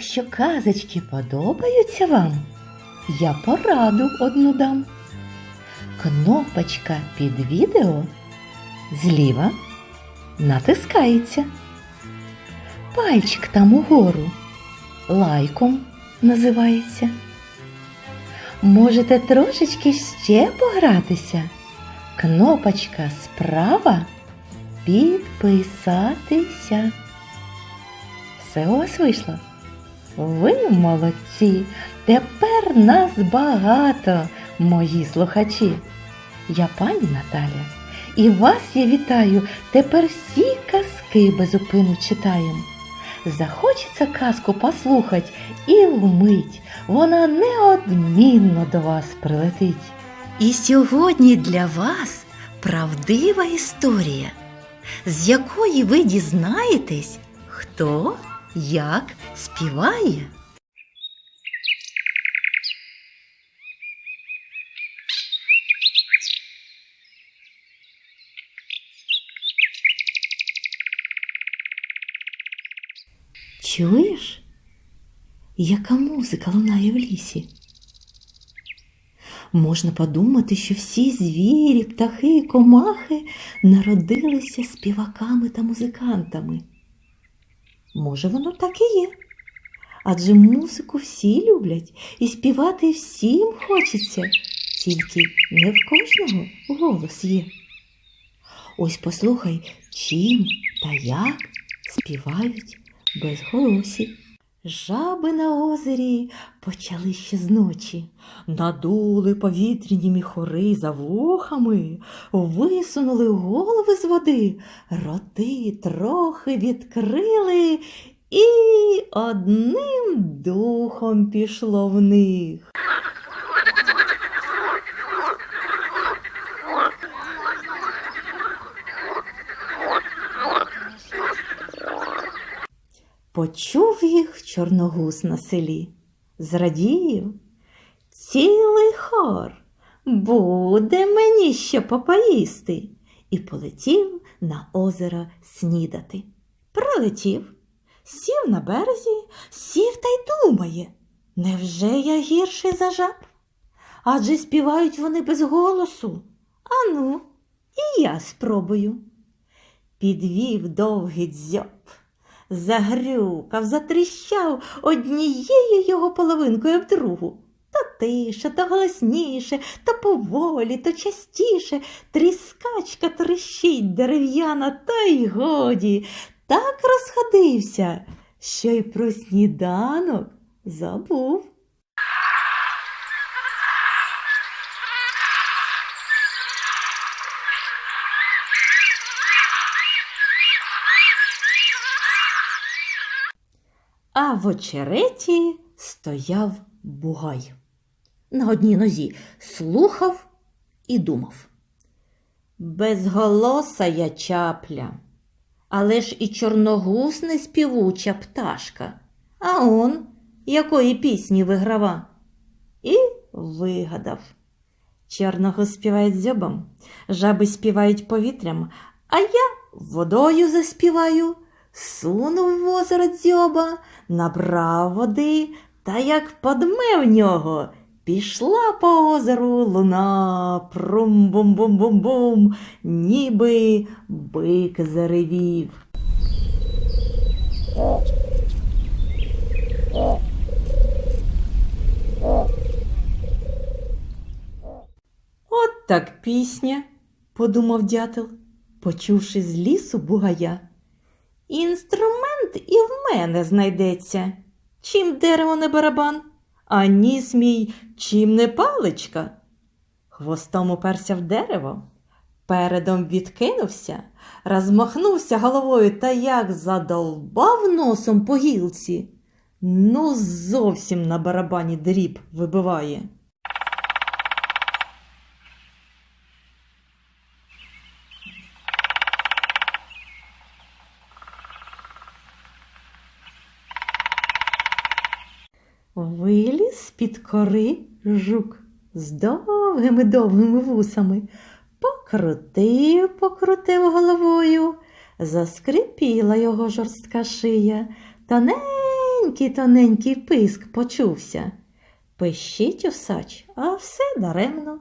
Якщо казочки подобаються вам, я пораду одну дам. Кнопочка під відео зліва натискається. Пальчик там угору лайком називається. Можете трошечки ще погратися. Кнопочка справа підписатися. Все у вас вийшло. Ви молодці. Тепер нас багато, мої слухачі. Я пані Наталя, і вас я вітаю. Тепер всі казки безупину читаємо. Захочеться казку послухать, і вмить вона неодмінно до вас прилетить. І сьогодні для вас правдива історія, з якої ви дізнаєтесь, хто як співає. Чуєш, яка музика лунає в лісі? Можна подумати, що всі звірі, птахи і комахи народилися співаками та музикантами. Може, воно так і є. Адже музику всі люблять і співати всім хочеться, тільки не в кожного голос є. Ось послухай, чим та як співають безголосі. Жаби на озері почали ще зночі, надули повітряні міхори за вухами, висунули голови з води, роти трохи відкрили, і одним духом пішло в них. Почув їх чорногуз на селі, зрадів. Цілий хор буде мені ще попоїсти, і полетів на озеро снідати. Прилетів, сів на березі, сів та й думає, невже я гірший за жаб? Адже співають вони без голосу. Ану, і я спробую. Підвів довгий дзьоб загрюкав, затріщав однією його половинкою в другу. То тише, то голосніше, то поволі, то частіше. Тріскачка трещить дерев'яна, та й годі. Так розходився, що й про сніданок забув. А в очереті стояв бугай. На одній нозі слухав і думав. Безголоса я чапля, але ж і чорногуз не співуча пташка, а он якої пісні виграва. І вигадав. Чорногуз співає дзьобом, жаби співають повітрям, а я водою заспіваю. Сунув в озеро дзьоба, набрав води, та як подме в нього, пішла по озеру луна, прум-бум-бум-бум-бум, ніби бик заревів. От так пісня, подумав дятел, почувши з лісу бугая. Інструмент і в мене знайдеться. Чим дерево не барабан, а ніс мій чим не паличка. Хвостом уперся в дерево, передом відкинувся, розмахнувся головою та як задолбав носом по гілці. Ну, зовсім на барабані дріб вибиває. Виліз з-під кори жук з довгими довгими вусами, покрутив, покрутив головою, заскрипіла його жорстка шия, тоненький тоненький писк почувся. Пищить усач, а все даремно.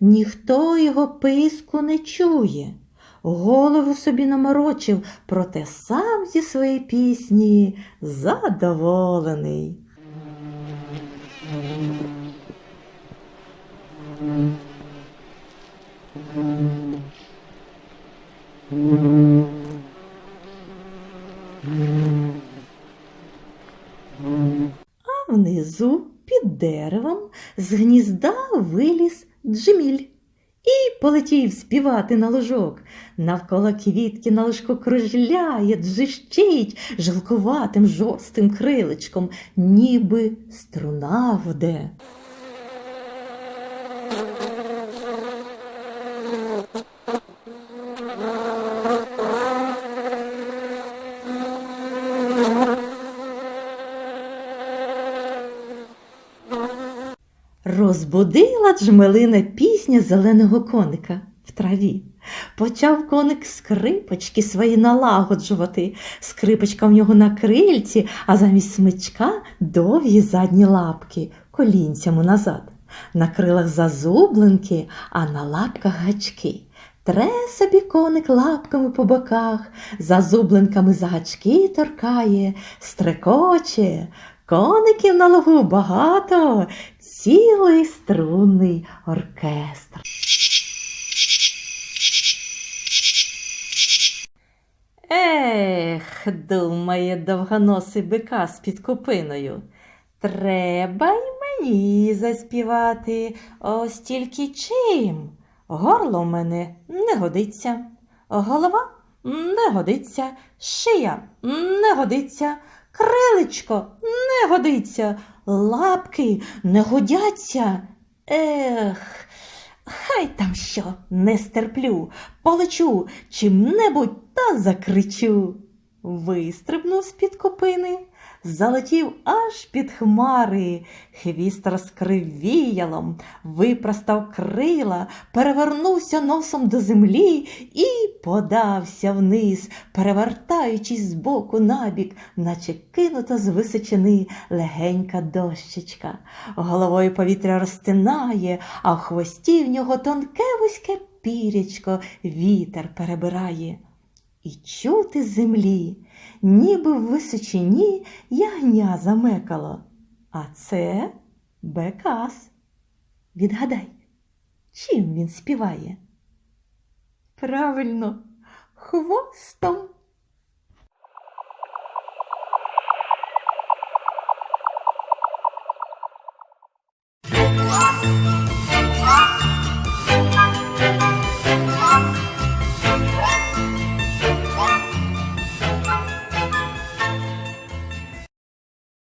Ніхто його писку не чує. Голову собі наморочив, проте сам зі своєї пісні задоволений. А внизу під деревом з гнізда виліз джеміль і полетів співати на ложок. Навколо квітки на ложку кружляє, джищить жилкуватим жорстим крилечком, ніби струна вде. Розбудила джмелина пісня зеленого коника в траві. Почав коник скрипочки свої налагоджувати. Скрипочка в нього на крильці, а замість смичка довгі задні лапки колінцями назад. На крилах зазублинки, а на лапках гачки. Тре собі коник лапками по боках, зазублинками за гачки торкає, стрекоче. Коників на лугу багато, цілий струнний оркестр. Ех, думає довгоносий бика з під купиною. Треба й мені заспівати, ось тільки чим. Горло в мене не годиться, голова не годиться, шия не годиться, крилечко не годиться, лапки не годяться. Ех, хай там що не стерплю, полечу чим-небудь та закричу. Вистрибнув з-під копини, залетів аж під хмари, хвіст розкрив віялом, випростав крила, перевернувся носом до землі і подався вниз, перевертаючись з боку набік, наче кинута з височини легенька дощечка. Головою повітря розтинає, а в хвості в нього тонке вузьке пірячко вітер перебирає. І чути землі, ніби в височині ягня замекало. А це Бекас. Відгадай, чим він співає? Правильно, хвостом.